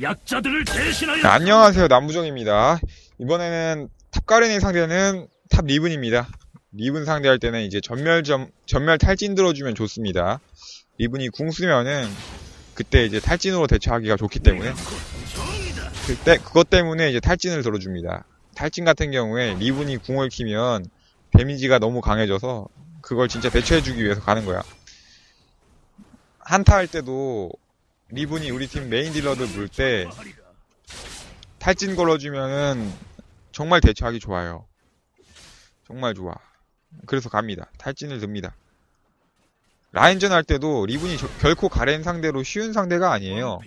약자들을 대신하여 자, 안녕하세요 남부정입니다. 이번에는 탑가렌의 상대는 탑 리븐입니다. 리븐 상대할 때는 이제 전멸 점, 전멸 탈진 들어주면 좋습니다. 리븐이 궁 쓰면은 그때 이제 탈진으로 대처하기가 좋기 때문에. 그때 그것 때문에 이제 탈진을 들어줍니다. 탈진 같은 경우에 리븐이 궁을 키면 데미지가 너무 강해져서 그걸 진짜 대처해주기 위해서 가는 거야. 한타 할 때도 리븐이 우리 팀 메인 딜러들 물 때. 탈진 걸어주면은 정말 대처하기 좋아요. 정말 좋아. 그래서 갑니다. 탈진을 듭니다. 라인전 할 때도 리븐이 저- 결코 가렌 상대로 쉬운 상대가 아니에요.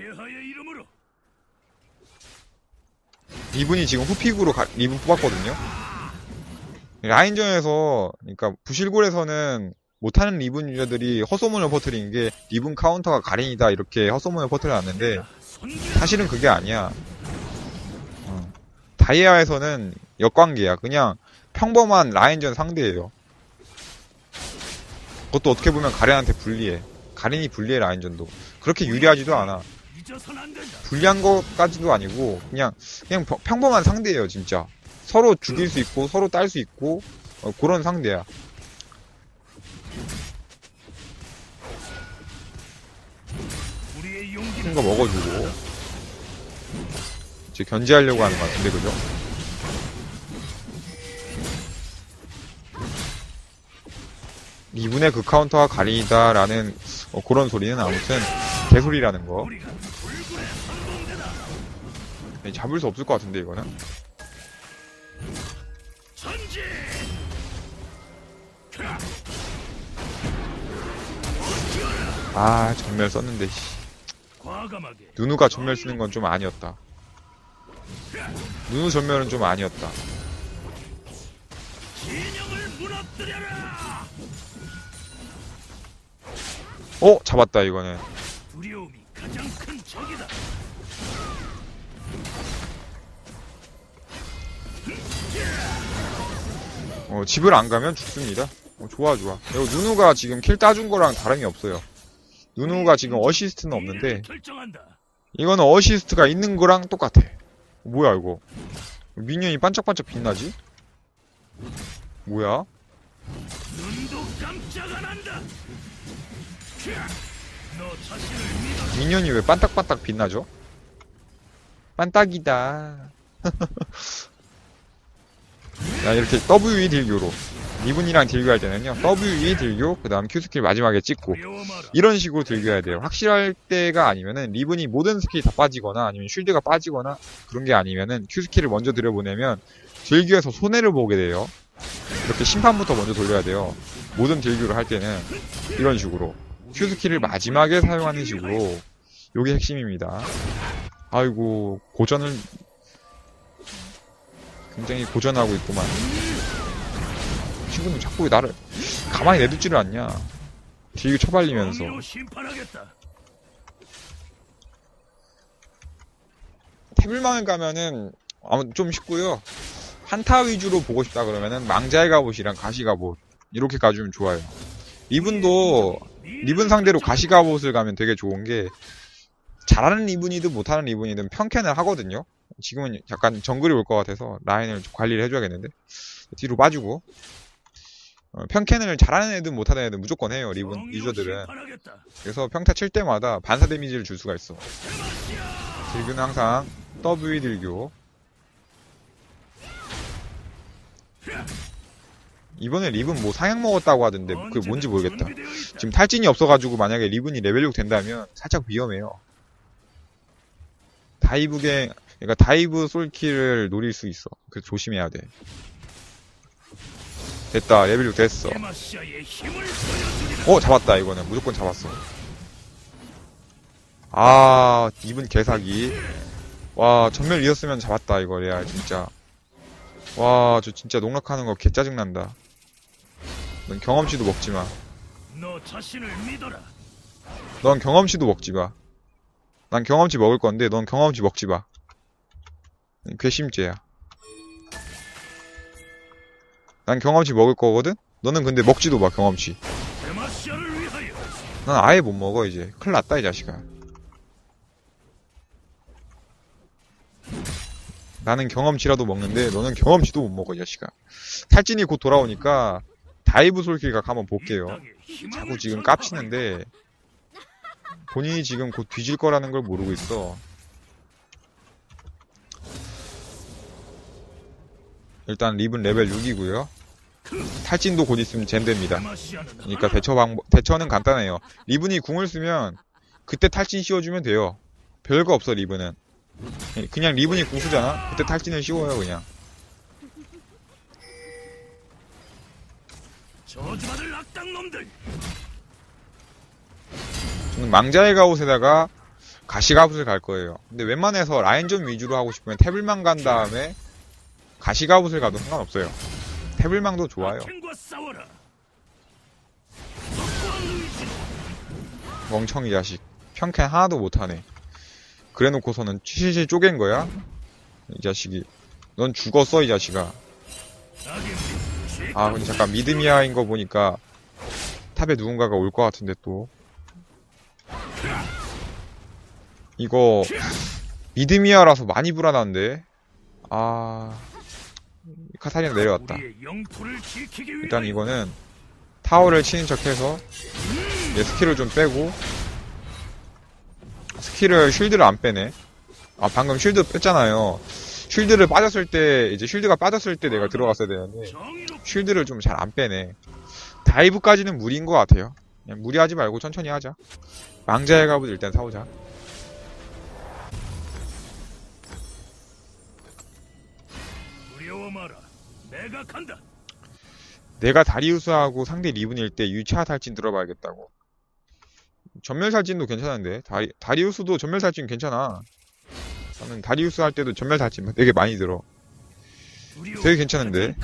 리븐이 지금 후픽으로 가- 리븐 뽑았거든요. 라인전에서 그러니까 부실골에서는 못하는 리븐 유저들이 헛소문을 퍼뜨린 게 리븐 카운터가 가렌이다 이렇게 헛소문을 퍼뜨려놨는데 사실은 그게 아니야. 어. 다이아에서는 역관계야. 그냥 평범한 라인전 상대예요. 그것도 어떻게 보면 가렌한테 불리해. 가렌이 불리해 라인전도. 그렇게 유리하지도 않아. 불리한 것까지도 아니고 그냥 그냥 평- 평범한 상대예요 진짜. 서로 죽일 수 있고 서로 딸 수 있고 어, 그런 상대야. 우리의 용기는 큰 거 먹어주고 이제 견제하려고 하는 것 같은데 그죠? 이분의 그 카운터가 가린이다라는 어, 그런 소리는 아무튼 개소리라는 거. 네, 잡을 수 없을 것 같은데 이거는. 아 전멸 썼는데 씨. 누누가 전멸 쓰는 건 좀 아니었다. 누누 전멸은 좀 아니었다. 어? 잡았다 이거는. 어, 집을 안 가면 죽습니다. 어, 좋아 좋아. 그리고 누누가 지금 킬 따준 거랑 다름이 없어요 누누가 지금 어시스트는 없는데. 이거는 어시스트가 있는 거랑 똑같아. 뭐야 이거? 미니언이 반짝반짝 빛나지? 뭐야? 미니언이 왜 반딱반딱 빛나죠? 반딱이다. 자 이렇게 WE 딜교로 리븐이랑 딜교할 때는요 WE 딜교 그 다음 Q 스킬 마지막에 찍고. 이런 식으로 딜교해야 돼요. 확실할 때가 아니면은 리븐이 모든 스킬이 다 빠지거나 아니면 쉴드가 빠지거나 그런 게 아니면은 Q 스킬을 먼저 들여보내면 딜교에서 손해를 보게 돼요. 이렇게 심판부터 먼저 돌려야 돼요. 모든 딜교를 할 때는 이런 식으로 Q 스킬을 마지막에 사용하는 식으로 요게 핵심입니다. 아이고 고전을 굉장히 고전하고 있구만. 친구는 자꾸 왜 나를 가만히 내두지를 않냐. 정의로 심판하겠다. 태블망에 가면은 아무 좀 쉽고요. 한타 위주로 보고 싶다 그러면은 망자의 갑옷이랑 가시 갑옷 이렇게 가주면 좋아요. 리븐도 리븐 상대로 가시 갑옷을 가면 되게 좋은 게 잘하는 리븐이든 못하는 리븐이든 평캔을 하거든요. 지금은 약간 정글이 올 것 같아서 라인을 좀 관리를 해줘야겠는데 뒤로 빠지고 어, 평캔을 잘하는 애든 못하는 애든 무조건 해요 리븐 정의로 유저들은. 그래서 평타 칠 때마다 반사 데미지를 줄 수가 있어. 딜교는 항상 W 딜교. 이번에 리븐 뭐 상향 먹었다고 하던데 그게 뭔지 모르겠다. 지금 탈진이 없어가지고 만약에 리븐이 레벨 6 된다면 살짝 위험해요. 다이브갱, 그러니까 다이브 솔킬을 노릴 수 있어. 그래서 조심해야 돼. 됐다, 레벨 6 됐어. 어 잡았다 이거는 무조건 잡았어 아 이분 개사기 와 전멸 이었으면 잡았다 이거 레알 진짜 와 저 진짜 농락하는 거 개 짜증난다 넌 경험치도 자신을 믿어라. 넌 경험치도 먹지 마 난 경험치 먹을 건데 넌 경험치 먹지 마 괘씸죄야. 난 경험치 먹을 거거든? 너는 근데 먹지도 마 경험치. 난 아예 못 먹어 이제. 큰일 났다 이 자식아. 나는 경험치라도 먹는데 너는 경험치도 못 먹어 이 자식아. 탈진이 곧 돌아오니까 다이브 솔킬각 한번 볼게요. 자꾸 지금 깝치는데 본인이 지금 곧 뒤질 거라는 걸 모르고 있어 일단 립은 레벨 6이고요 탈진도 곧 있으면 젠됩니다 그러니까 대처 방법, 대처는 간단해요. 리븐이 궁을 쓰면 그때 탈진 씌워주면 돼요. 별거 없어, 리븐은. 그냥 리븐이 궁 쓰잖아? 그때 탈진을 씌워요, 그냥. 저주받을 악당놈들 저는 망자의 가옷에다가 가시가옷을 갈 거예요. 근데 웬만해서 라인전 위주로 하고 싶으면 태블망 간 다음에 가시가옷을 가도 상관없어요. 태블망도 좋아요. 악행과 싸워라 멍청이 자식. 평캔 하나도 못하네. 그래 놓고서는 치실실 쪼갠 거야? 이 자식이. 넌 죽었어, 이 자식아. 아, 근데 잠깐 미드미아인 거 보니까 탑에 누군가가 올 것 같은데 또. 이거 미드미아라서 많이 불안한데. 아, 지키기 위해 일단 이거는 타워를 치는 척해서 얘 스킬을 좀 빼고 스킬을 쉴드를 안 빼네. 아 방금 쉴드 뺐잖아요. 쉴드를 빠졌을 때 이제 쉴드가 빠졌을 때 내가 들어갔어야 되는데 쉴드를 좀 잘 안 빼네. 다이브까지는 무리인 것 같아요. 그냥 무리하지 말고 천천히 하자. 망자의 갑옷 일단 사오자. 내가 간다 내가 다리우스하고 상대 리븐일 때 유차 탈진 들어봐야겠다고. 전멸 탈진도 괜찮은데 다리 다리우스도 전멸 탈진 괜찮아. 나는 다리우스 할 때도 전멸 탈진 되게 많이 들어. 되게 괜찮은데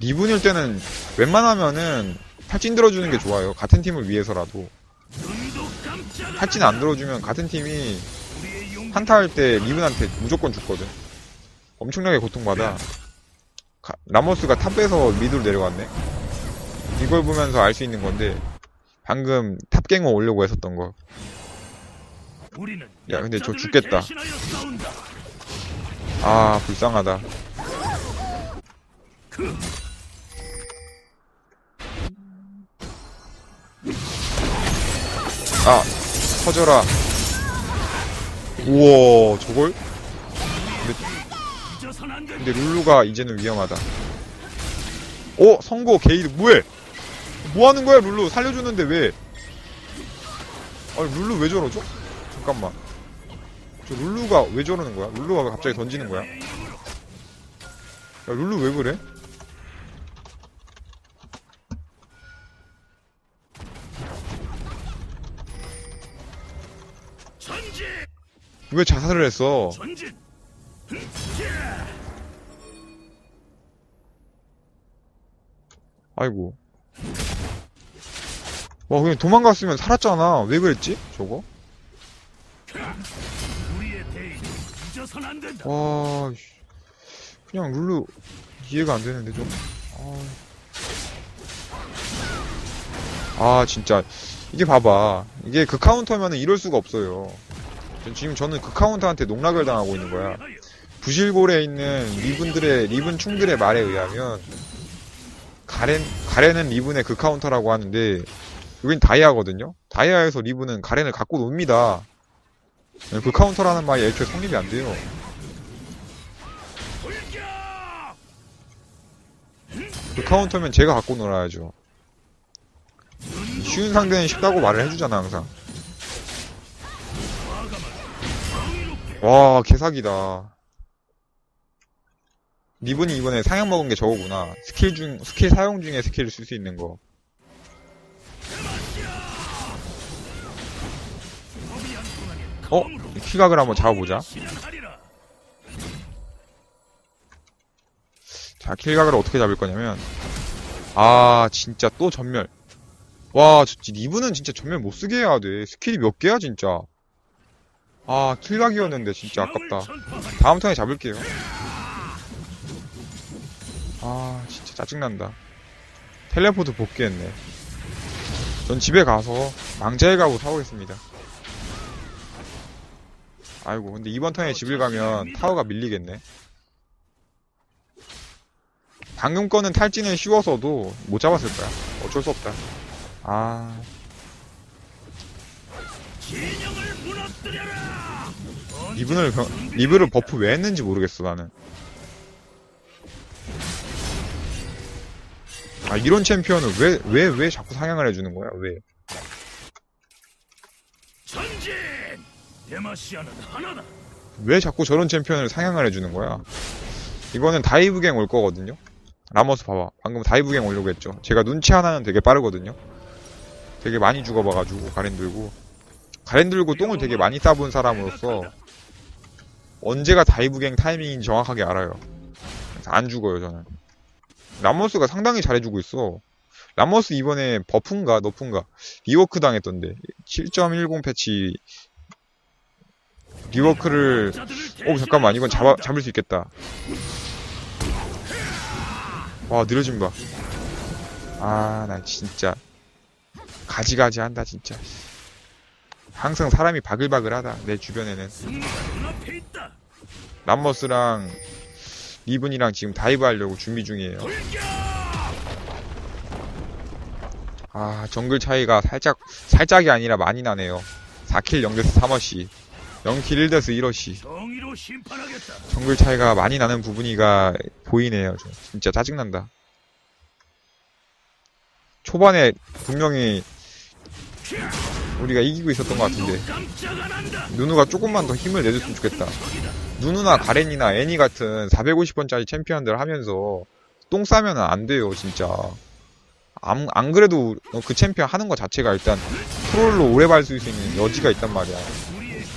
리븐일 때는 웬만하면은 탈진 들어주는 게 좋아요. 같은 팀을 위해서라도 탈진 안 들어주면 같은 팀이 한타 할 때 리븐한테 무조건 죽거든. 엄청나게 고통받아. 가- 라모스가 탑 빼서 미드로 내려갔네. 이걸 보면서 알 수 있는 건데 방금 탑갱어 오려고 했었던 거. 야, 근데 저 죽겠다. 아 불쌍하다. 그아 터져라. 우와 저걸? 돼. 근데 룰루가 이제는 위험하다. 어 선고 게이드 뭐해? 뭐 하는 거야 룰루 살려주는데 왜? 아니 룰루 왜 저러죠? 잠깐만. 저 룰루가 왜 저러는 거야? 룰루가 왜 갑자기 던지는 거야? 야 룰루 왜 그래? 왜 자살을 했어? 아이고. 와 그냥 도망갔으면 살았잖아. 왜 그랬지? 저거? 와, 씨. 그냥 룰루 이해가 안 되는데 좀. 아, 아, 진짜 이게 봐봐. 이게 그 카운터면은 이럴 수가 없어요. 전- 지금 저는 그 카운터한테 농락을 당하고 있는 거야. 부실골에 있는 리븐들의 리븐 충들의 말에 의하면 가렌 가렌은 리븐의 그 카운터라고 하는데 여긴 다이아거든요. 다이아에서 리븐은 가렌을 갖고 놉니다. 그 카운터라는 말이 애초에 성립이 안 돼요. 그 카운터면 제가 갖고 놀아야죠. 쉬운 상대는 쉽다고 말을 해주잖아 항상. 와 개사기다. 리븐이 이번에 상향 먹은 게 저거구나. 스킬 중 스킬 사용 중에 스킬을 쓸 수 있는 거. 어? 킬각을 한번 잡아보자. 자 킬각을 어떻게 잡을 거냐면 아 진짜 또 전멸. 와 저, 리븐은 진짜 전멸 못 쓰게 해야 돼. 스킬이 몇 개야 진짜. 아 킬각이었는데 진짜 아깝다. 다음 턴에 잡을게요. 아, 진짜 짜증난다. 텔레포트 복귀했네. 전 집에 가서 망자의 가구 사오겠습니다. 아이고, 근데 이번 턴에 집을 가면 타워가 밀리겠네. 방금 거는 탈진은 쉬워서도 못 잡았을 거야. 어쩔 수 없다. 아. 리븐을, 병- 리브를 버프 왜 했는지 모르겠어, 나는. 아, 이런 챔피언을 왜, 왜, 왜 자꾸 상향을 해주는 거야? 왜? 전진. 데마시아는 하나다. 왜 자꾸 저런 챔피언을 상향을 해주는 거야? 이거는 다이브갱 올 거거든요? 라머스 봐봐. 방금 다이브갱 오려고 했죠. 제가 눈치 하나는 되게 빠르거든요? 되게 많이 죽어봐가지고, 가렌 들고. 가렌 들고 똥을 되게 많이 싸본 사람으로서, 언제가 다이브갱 타이밍인지 정확하게 알아요. 안 죽어요, 저는. 라머스가 상당히 잘해주고 있어. 라머스 이번에 버프인가, 너프인가, 리워크 당했던데. 7.10 패치, 리워크를 오 잠깐만 이건 잡아, 잡을 수 있겠다 와 느려짐 봐아 나 진짜 가지가지 한다 진짜 항상 사람이 바글바글하다 내 주변에는. 람머스랑 리븐이랑 지금 다이브 하려고 준비 중이에요. 아 정글 차이가 살짝 살짝이 아니라 많이 나네요 4킬 0데스 3어시 0킬 1데스 1어시 정의로 심판하겠다. 정글 차이가 많이 나는 부분이가 보이네요. 좀. 진짜 짜증난다. 초반에 분명히 우리가 이기고 있었던 것 같은데. 누누가 조금만 더 힘을 내줬으면 좋겠다. 누누나 가렌이나 애니 같은 450원짜리 챔피언들 하면서 똥 싸면 안 돼요, 진짜. 안, 안 그래도 그 챔피언 하는 것 자체가 일단 트롤로 오래 갈수 있는 여지가 있단 말이야.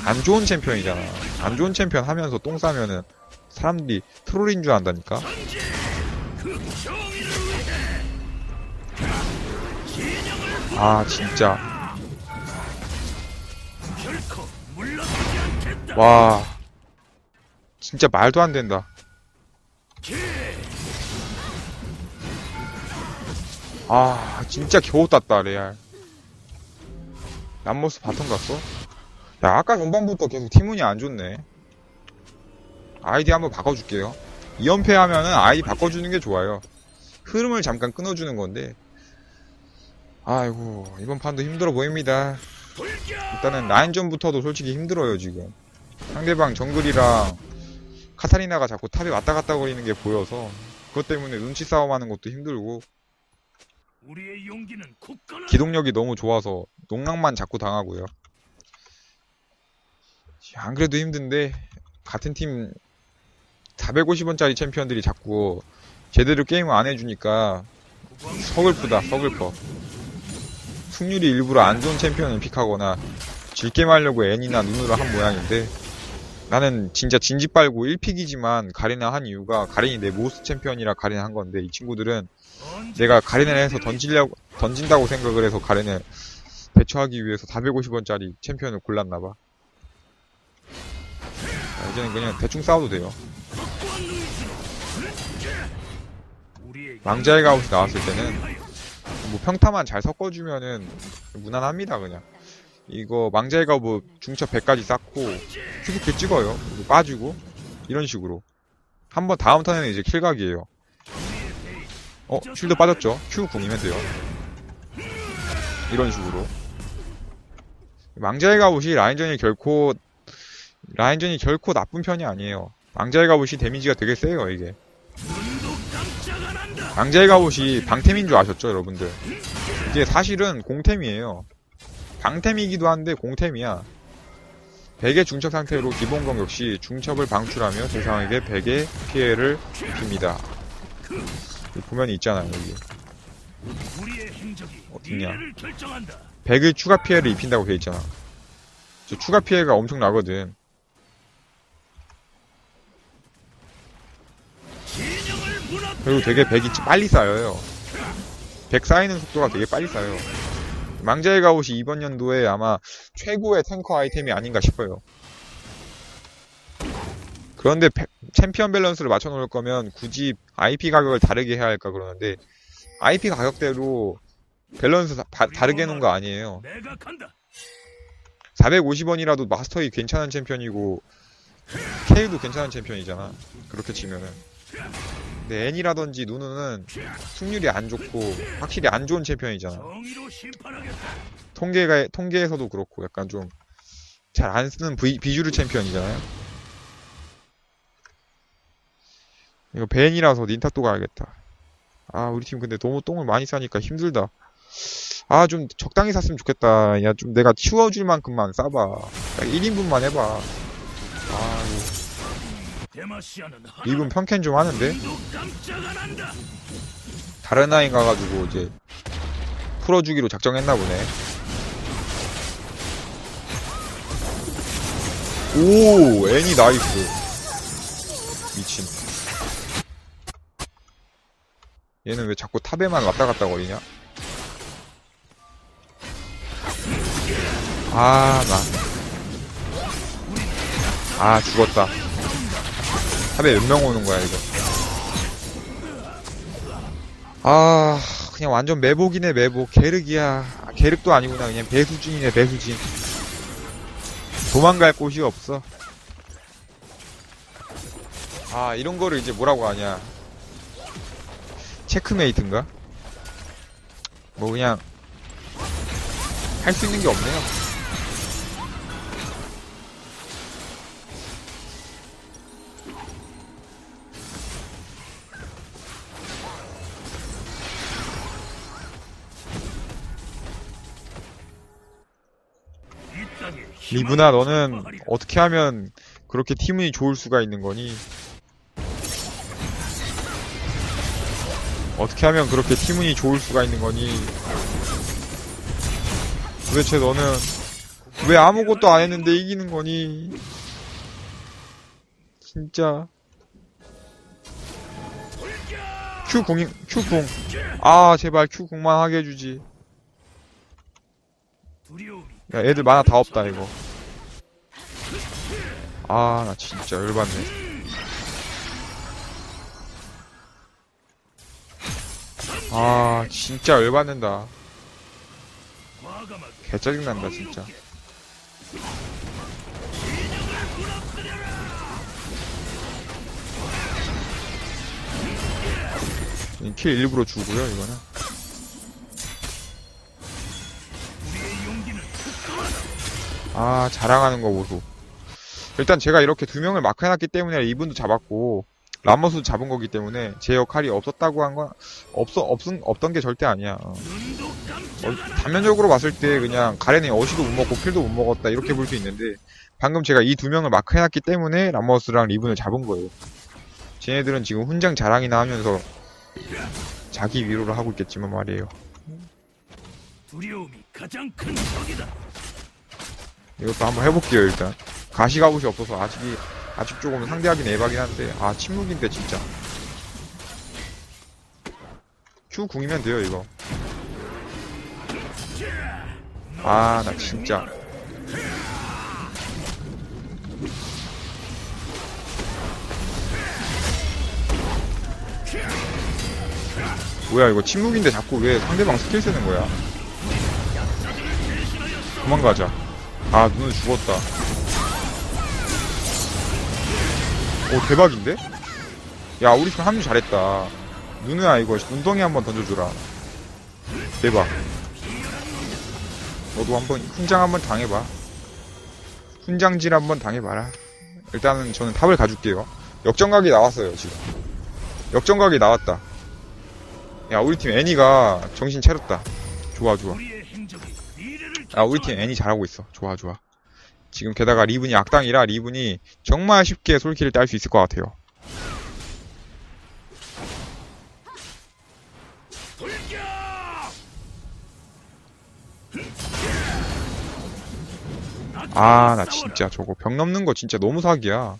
안 좋은 챔피언이잖아. 안 좋은 챔피언 하면서 똥 싸면은 사람들이 트롤인 줄 안다니까? 아, 진짜. 와. 진짜 말도 안 된다. 기. 아, 진짜 겨우 땄다, 레알. 람모스 바텀 갔어? 야, 아까 전반부터 계속 티문이 안 좋네. 아이디 한번 바꿔줄게요. 2연패 하면은 아이디 바꿔주는 게 좋아요. 흐름을 잠깐 끊어주는 건데. 아이고, 이번 판도 힘들어 보입니다. 일단은 라인전부터도 솔직히 힘들어요 지금 상대방 정글이랑 카타리나가 자꾸 탑에 왔다 갔다 거리는 게 보여서 그것 때문에 눈치 싸움하는 것도 힘들고. 기동력이 너무 좋아서 농락만 자꾸 당하고요 안 그래도 힘든데 같은 팀 450원짜리 챔피언들이 자꾸 제대로 게임을 안 해주니까 서글프다 서글퍼 승률이 일부러 안 좋은 챔피언을 픽하거나 질게임 하려고 애니나 눈으로 한 모양인데 나는 진짜 진지 빨고 1픽이지만 가리나 한 이유가 가린이 내 모스 챔피언이라 가리나 한 건데 이 친구들은 내가 가린을 해서 던지려고 던진다고 생각을 해서 가린을 대처하기 위해서 450원짜리 챔피언을 골랐나봐 이제는 그냥 대충 싸워도 돼요 망자의 가옷이 나왔을 때는. 뭐 평타만 잘 섞어주면은 무난합니다 그냥 이거 망자의 가옷 뭐 중첩 100까지 쌓고. 큐브킬 찍어요. 빠지고 이런 식으로. 한 번 다음 턴에는 이제 킬각이에요. 어 쉴드 빠졌죠? Q 궁이면 돼요. 이런 식으로. 망자의 가옷이 라인전이 결코 라인전이 결코 나쁜 편이 아니에요. 망자의 가옷이 데미지가 되게 세요 이게. 망자의 가옷이 방템인 줄 아셨죠 여러분들? 이게 사실은 공템이에요 방템이기도 한데 공템이야. 100의 중첩 상태로 기본 공격 시 중첩을 방출하며 대상에게 100의 피해를 입힙니다. 보면 있잖아요 여기. 어딨냐? 미래를 결정한다. 100의 추가 피해를 입힌다고 돼 있잖아. 저 추가 피해가 엄청 나거든. 그리고 되게 100이 빨리 쌓여요. 100 쌓이는 속도가 되게 빨리 쌓여요 망자의 갑옷이 이번 연도에 아마 최고의 탱커 아이템이 아닌가 싶어요 그런데 페- 챔피언 밸런스를 맞춰놓을 거면 굳이 IP 가격을 다르게 해야 할까 그러는데 IP 가격대로 밸런스 다, 바- 다르게 해놓은 거 아니에요 내가 간다. 450원이라도 마스터이 괜찮은 챔피언이고 케일도 괜찮은 챔피언이잖아. 그렇게 치면은. 근데 애니라든지 누누는 승률이 안 좋고 확실히 안 좋은 챔피언이잖아. 통계가 통계에서도 그렇고 약간 좀 잘 안 쓰는 비, 비주류 챔피언이잖아요. 이거 벤이라서 닌타또 가야겠다. 아 우리 팀 근데 너무 똥을 많이 싸니까 힘들다. 아 좀 적당히 샀으면 좋겠다. 야 좀 내가 치워줄 만큼만 싸봐. 딱 1인분만 해봐. 리븐 평캔 좀 하는데. 다른 아이 가가지고 이제 풀어주기로 작정했나 보네. 오, 애니 나이스. 미친. 얘는 왜 자꾸 탑에만 왔다 갔다 거리냐? 아, 나. 아, 죽었다. 탑에 몇 명 오는 거야, 이거. 아, 그냥 완전 매복이네, 매복. 계륵이야. 아, 계륵도 아니구나. 그냥 배수진이네, 배수진. 도망갈 곳이 없어. 아, 이런 거를 이제 뭐라고 하냐. 체크메이트인가? 뭐 그냥, 할 수 있는 게 없네요. 리브나, 너는. 어떻게 하면 그렇게 팀이 좋을 수가 있는 거니? 어떻게 하면 그렇게 팀운이 좋을 수가 있는 거니? 도대체 너는 왜 아무것도 안 했는데 이기는 거니? 진짜. Q 궁, Q 궁. 아, 제발 Q 궁만 하게 해주지. 야, 애들 만화 다 없다, 이거. 아, 나 진짜 열받네. 아, 진짜 열받는다. 개 짜증난다, 진짜. 이킬 일부러 주고요, 이거는. 아, 자랑하는 거 보소. 일단 제가 이렇게 두 명을 마크해놨기 때문에 이분도 잡았고, 라머스도 잡은 거기 때문에 제 역할이 없었다고 한 건, 없어, 없은, 없던 게 절대 아니야. 어. 어. 단면적으로 봤을 때 그냥 가렌이 어시도 못 먹고 킬도 못 먹었다 이렇게 볼 수 있는데 방금 제가 이 두 명을 마크해놨기 때문에 라머스랑 리븐을 잡은 거예요. 쟤네들은 지금 훈장 자랑이나 하면서 자기 위로를 하고 있겠지만 말이에요. 이것도 한번 해볼게요 일단. 가시가봇이 없어서 아직이 아직 조금 상대하기는 애박이긴 한데 아 침묵인데 진짜. Q 궁이면 돼요 이거. 아 나 진짜. 뭐야 이거 침묵인데 자꾸 왜 상대방 스킬 쓰는 거야? 도망가자. 아 눈을 죽었다. 오 대박인데? 야 우리 팀 합류 잘했다. 누누야 이거 운동이 한번 던져주라. 대박. 너도 한번 훈장 한번 당해봐. 훈장질 한번 당해봐라. 일단은 저는 탑을 가줄게요. 역전각이 나왔어요 지금. 역전각이 나왔다. 야 우리 팀 애니가 정신 차렸다. 좋아 좋아. 아, 우리 팀 애니 잘하고 있어. 좋아, 좋아. 지금 게다가 리븐이 악당이라 리븐이 정말 쉽게 솔킬을 딸 수 있을 것 같아요. 아, 나 진짜 저거 벽 넘는 거 진짜 너무 사기야.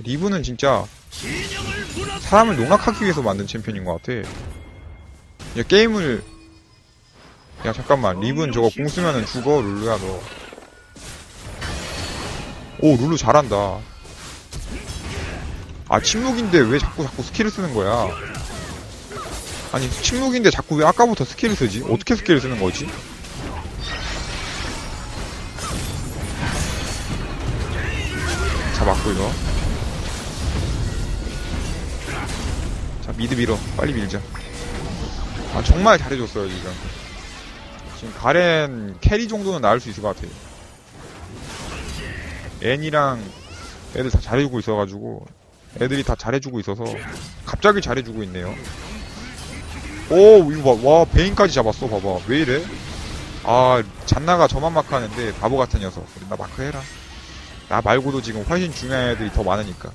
리븐은 진짜! 사람을 농락하기 위해서 만든 챔피언인 것 같아. 야, 게임을. 야 잠깐만. 리븐 저거 공 쓰면은 죽어 룰루야 너 오 룰루 잘한다. 아 침묵인데 왜 자꾸 자꾸 스킬을 쓰는 거야? 아니 침묵인데 자꾸 왜 아까부터 스킬을 쓰지? 어떻게 스킬을 쓰는 거지? 자 맞고 이거. 자 미드 밀어. 빨리 밀자. 아 정말 잘해줬어요 지금. 지금 가렌 캐리 정도는 나을 수 있을 것 같아요. 애니랑 애들 다 잘해주고 있어가지고 애들이 다 잘해주고 있어서 갑자기 잘해주고 있네요. 오 이거 봐. 와 베인까지 잡았어. 봐봐. 왜 이래? 아 잔나가 저만 마크하는데 바보 같은 녀석. 나 마크해라. 나 말고도 지금 훨씬 중요한 애들이 더 많으니까.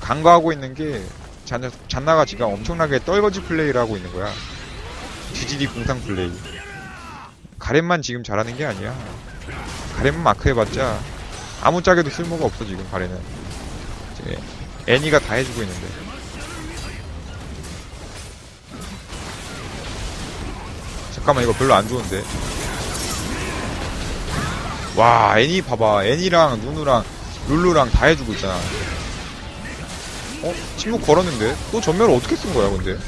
간과하고 있는 게 잔, 잔나가 지금 엄청나게 떨거지 플레이를 하고 있는 거야. GGD 공상 플레이 가렘만 지금 잘하는 게 아니야. 가렘만 마크해봤자 아무짝에도 쓸모가 없어 지금 이제 애니가 다 해주고 있는데. 잠깐만 이거 별로 안 좋은데. 와 애니 봐봐. 애니랑 누누랑 룰루랑 다 해주고 있잖아. 어? 침묵 걸었는데? 또 전멸을 어떻게 쓴 거야 근데?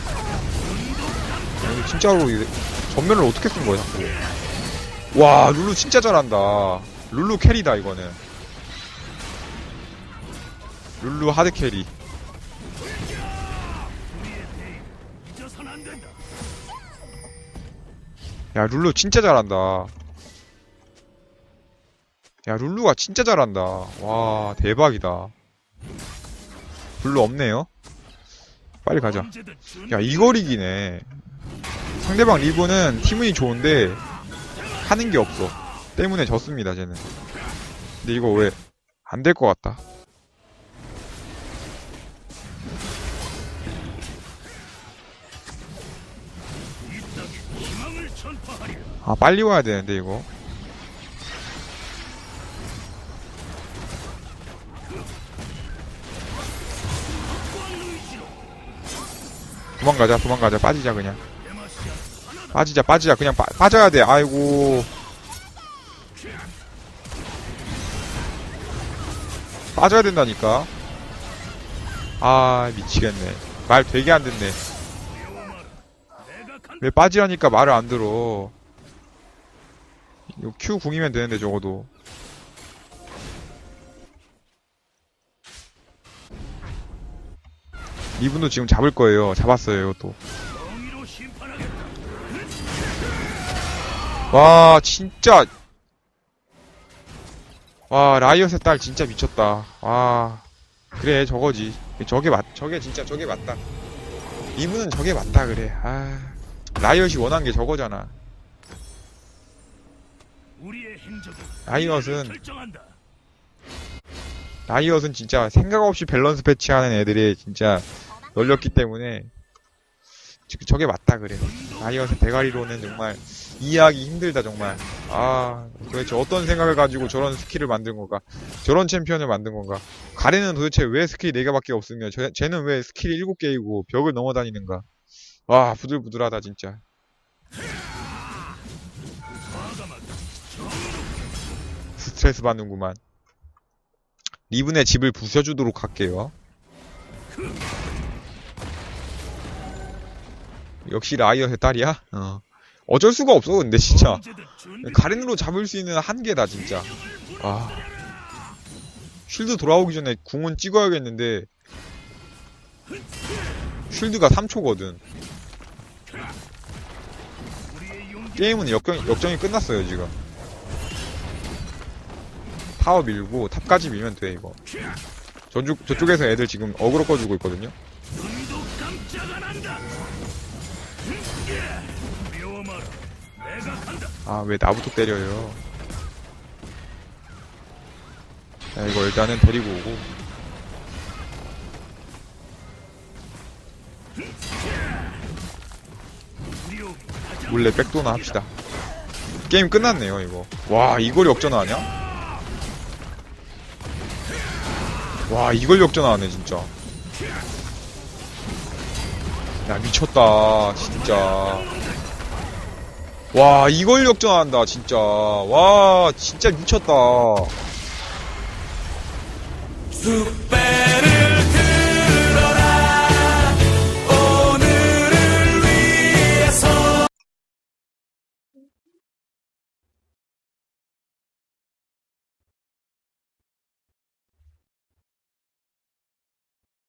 아니, 진짜로 이래- 전멸을 어떻게 쓴 거야 자꾸 와 룰루 진짜 잘한다. 룰루 캐리다 이거는. 룰루 하드 캐리. 야 룰루 진짜 잘한다. 야 룰루가 진짜 잘한다. 와 대박이다. 룰루 없네요? 빨리 가자. 야 이걸 이기네. 상대방 리브는 팀운이 좋은데 하는 게 없어. 때문에 졌습니다 쟤는. 근데 이거 왜 안 될 것 같다. 아 빨리 와야 되는데 이거. 도망가자 도망가자. 빠지자 그냥 빠지자 빠지자. 그냥 빠, 빠져야 돼. 아이고. 빠져야 된다니까. 아 미치겠네. 말 되게 안 듣네. 왜 빠지라니까 말을 안 들어. 이거 Q 궁이면 되는데 적어도. 이분도 지금 잡을 거예요. 잡았어요 이것도 와 진짜. 와 라이엇의 딸 진짜 미쳤다. 와 그래 저거지. 저게 맞 저게 진짜 저게 맞다. 이분은 저게 맞다 그래. 아 라이엇이 원한 게 저거잖아. 라이엇은. 라이엇은 진짜 생각 없이 밸런스 배치하는 애들이 진짜 널렸기 때문에 저- 저게 맞다 그래. 라이엇의 대가리로는 정말 이해하기 힘들다 정말. 아 도대체 어떤 생각을 가지고 저런 스킬을 만든 건가? 저런 챔피언을 만든 건가? 가레는 도대체 왜 스킬이 4개밖에 없으며 저- 쟤는 왜 스킬이 7개이고 벽을 넘어다니는가? 와 부들부들하다 진짜. 스트레스 받는구만. 리븐의 집을 부셔주도록 할게요. 역시 라이엇의 딸이야? 어. 어쩔 수가 없어 근데 진짜. 가렌으로 잡을 수 있는 한계다 진짜. 아. 쉴드 돌아오기 전에 궁은 찍어야겠는데 쉴드가 3초거든. 우리의 용기 게임은 역경, 역정이 끝났어요 지금. 타워 밀고 탑까지 밀면 돼 이거. 저쪽, 저쪽에서 애들 지금 어그로 꺼주고 있거든요 아 왜 나부터 때려요? 자 이거 일단은 데리고 오고. 몰래 백도나 합시다. 게임 끝났네요 이거. 와 이걸 역전하냐? 와 이걸 역전하네 진짜. 야 미쳤다 진짜 와 이걸 역전한다 진짜. 와 진짜 미쳤다. 쑥배를